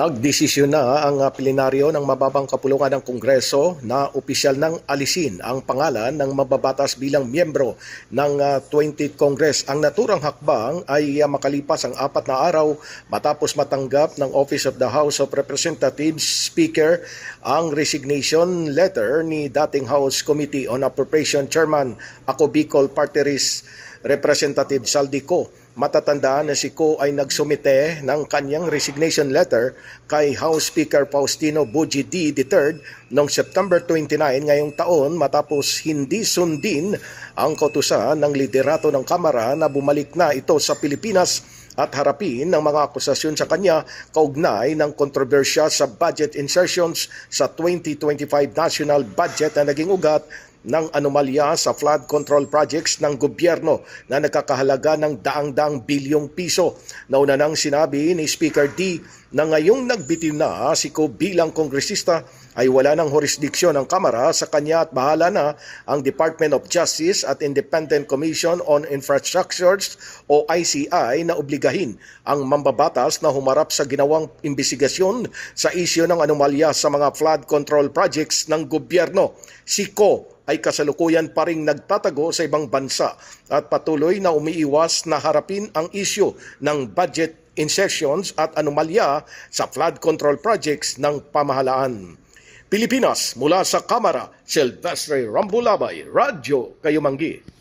Nagdesisyon na ang ah, plenaryo ng mababang kapulungan ng Kongreso na opisyal ng alisin ang pangalan ng mababatas bilang miyembro ng ah, 20th Congress. Ang naturang hakbang ay ah, makalipas ang apat na araw matapos matanggap ng Office of the House of Representatives Speaker ang resignation letter ni dating House Committee on Appropriation Chairman Ako Bicol Party List Representative Saldico. Matatandaan na si Ko ay nagsumite ng kanyang resignation letter kay House Speaker Faustino Buji D. III noong September 29 ngayong taon matapos hindi sundin ang kautusan ng liderato ng Kamara na bumalik na ito sa Pilipinas at harapin ng mga akusasyon sa kanya kaugnay ng kontrobersya sa budget insertions sa 2025 national budget na naging ugat ng anomalya sa flood control projects ng gobyerno na nagkakahalaga ng daang-daang bilyong piso. Nauna nang sinabi ni Speaker D na ngayong nagbitiw na si Ko bilang kongresista ay wala ng jurisdiksyon ng Kamara sa kanya at bahala na ang Department of Justice at Independent Commission on Infrastructures o ICI na obligahin ang mambabatas na humarap sa ginawang imbestigasyon sa isyo ng anomalya sa mga flood control projects ng gobyerno. Si Ko ay kasalukuyan pa ring nagtatago sa ibang bansa at patuloy na umiiwas na harapin ang isyu ng budget insertions at anomalya sa flood control projects ng pamahalaan. Pilipinas mula sa Kamara, Silvestre Rambulabay, Radyo Kayumanggi.